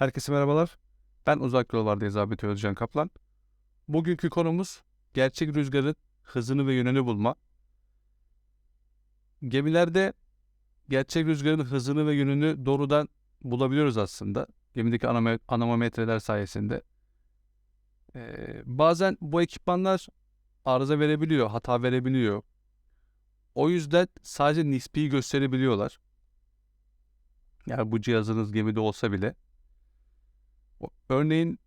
Herkese merhabalar. Ben Uzak Yollardayız Zabit Özcan Kaplan. Bugünkü konumuz gerçek rüzgarın hızını ve yönünü bulma. Gemilerde gerçek rüzgarın hızını ve yönünü doğrudan bulabiliyoruz aslında. Gemideki anemometreler sayesinde. Ee, bazen bu ekipmanlar arıza verebiliyor, hata verebiliyor. O yüzden sadece nispi gösterebiliyorlar. Yani bu cihazınız gemide olsa bile. Örneğin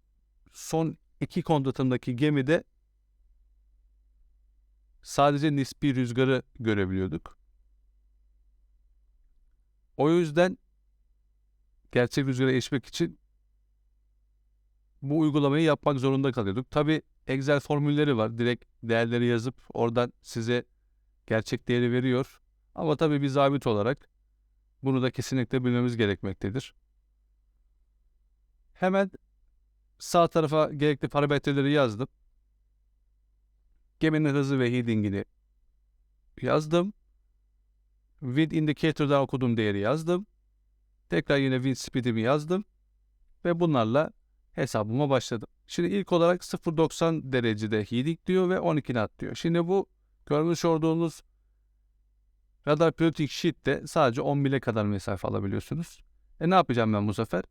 son iki komutatımdaki gemide sadece nispi rüzgarı görebiliyorduk. O yüzden gerçek rüzgara erişmek için bu uygulamayı yapmak zorunda kalıyorduk. Tabi Excel formülleri var. Direkt değerleri yazıp oradan size gerçek değeri veriyor. Ama tabi bir zabit olarak bunu da kesinlikle bilmemiz gerekmektedir. Hemen sağ tarafa gerekli parametreleri yazdım. Geminin hızı ve headingini yazdım. Wind indicator'dan okuduğum değeri yazdım. Tekrar yine wind speed'imi yazdım. Ve bunlarla hesabıma başladım. Şimdi ilk olarak 0.90 derecede heading diyor ve 12 knot diyor. Şimdi bu görmüş olduğunuz radar piloting sheet'te sadece 10 mile kadar mesafe alabiliyorsunuz. E ne yapacağım ben bu sefer?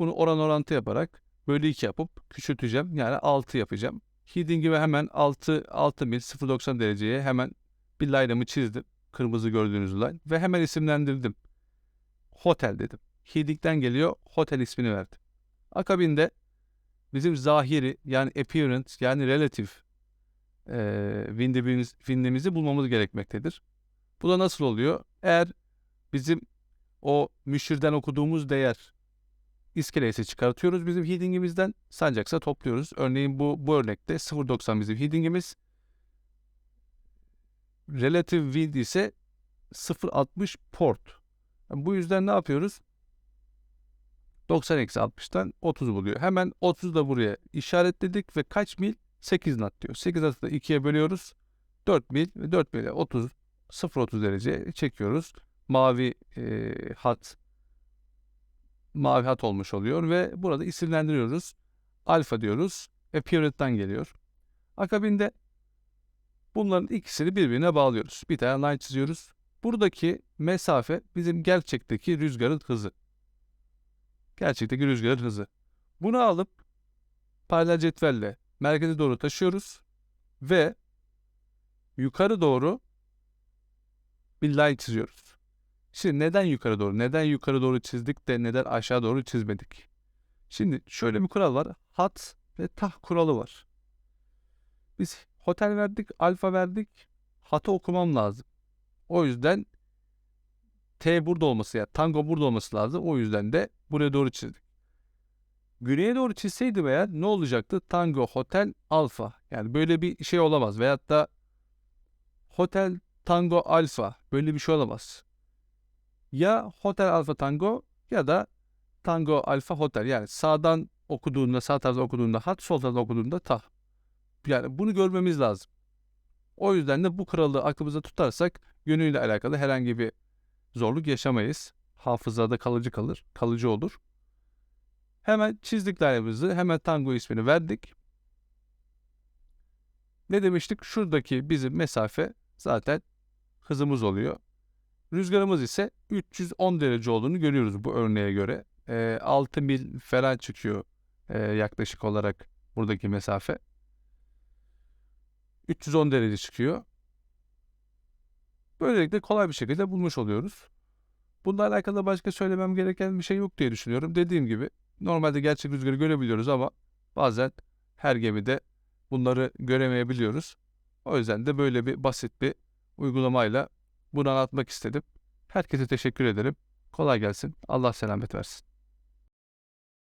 Bunu oran orantı yaparak bölü 2 yapıp küçülteceğim. Yani 6 yapacağım. Heading'ime hemen 6, 6 mil 0.90 dereceye hemen bir line'ımı çizdim. Kırmızı gördüğünüz line. Ve hemen isimlendirdim. Hotel dedim. Heading'den geliyor. Hotel ismini verdim. Akabinde bizim zahiri yani appearance yani relative e, windimiz, windimizi bulmamız gerekmektedir. Bu da nasıl oluyor? Eğer bizim o müşirden okuduğumuz değer iskelesi çıkartıyoruz bizim headingimizden. Sancaksa topluyoruz. Örneğin bu, bu örnekte 0.90 bizim headingimiz. Relative wind ise 0.60 port. Yani bu yüzden ne yapıyoruz? 90 eksi 60'tan 30 buluyor. Hemen 30 da buraya işaretledik ve kaç mil? 8 knot diyor. 8 knot'ı da 2'ye bölüyoruz. 4 mil ve 4 mil'e 30 0.30 derece çekiyoruz. Mavi e, hat mavi hat olmuş oluyor ve burada isimlendiriyoruz. Alfa diyoruz ve period'dan geliyor. Akabinde bunların ikisini birbirine bağlıyoruz. Bir tane line çiziyoruz. Buradaki mesafe bizim gerçekteki rüzgarın hızı. Gerçekteki rüzgarın hızı. Bunu alıp paralel cetvelle merkeze doğru taşıyoruz ve yukarı doğru bir line çiziyoruz. Şimdi neden yukarı doğru? Neden yukarı doğru çizdik de neden aşağı doğru çizmedik? Şimdi şöyle bir kural var. Hat ve tah kuralı var. Biz hotel verdik, alfa verdik. Hatı okumam lazım. O yüzden T burada olması yani tango burada olması lazım. O yüzden de buraya doğru çizdik. Güneye doğru çizseydim eğer ne olacaktı? Tango, hotel, alfa. Yani böyle bir şey olamaz. Veyahut da hotel, tango, alfa. Böyle bir şey olamaz ya Hotel Alfa Tango ya da Tango Alfa Hotel. Yani sağdan okuduğunda, sağ tarafta okuduğunda hat, sol tarafta okuduğunda tah. Yani bunu görmemiz lazım. O yüzden de bu kuralı aklımızda tutarsak yönüyle alakalı herhangi bir zorluk yaşamayız. Hafızada kalıcı kalır, kalıcı olur. Hemen çizdik line'ımızı, hemen Tango ismini verdik. Ne demiştik? Şuradaki bizim mesafe zaten hızımız oluyor. Rüzgarımız ise 310 derece olduğunu görüyoruz bu örneğe göre. E, 6 mil falan çıkıyor e, yaklaşık olarak buradaki mesafe. 310 derece çıkıyor. Böylelikle kolay bir şekilde bulmuş oluyoruz. Bununla alakalı başka söylemem gereken bir şey yok diye düşünüyorum. Dediğim gibi normalde gerçek rüzgarı görebiliyoruz ama bazen her gemide bunları göremeyebiliyoruz. O yüzden de böyle bir basit bir uygulamayla bunu anlatmak istedim. Herkese teşekkür ederim. Kolay gelsin. Allah selamet versin.